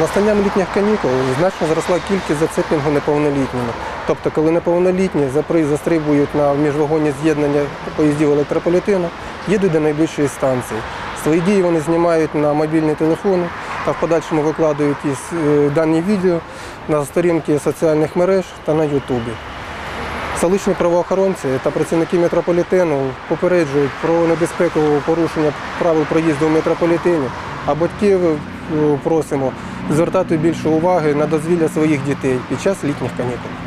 настанням літніх канікул значно зросла кількість зацепінгу неповнолітніми. Тобто, коли неповнолітні застрибують на міжвагонні з'єднання поїздів електрополітену, їдуть до найближчої станції. Свої дії вони знімають на мобільні телефони та в подальшому викладають е, дані відео на сторінки соціальних мереж та на Ютубі. Столичні правоохоронці та працівники метрополітену попереджують про небезпеку порушення правил проїзду в метрополітені, а батьків е, просимо звертати більше уваги на дозвілля своїх дітей під час літніх канікул.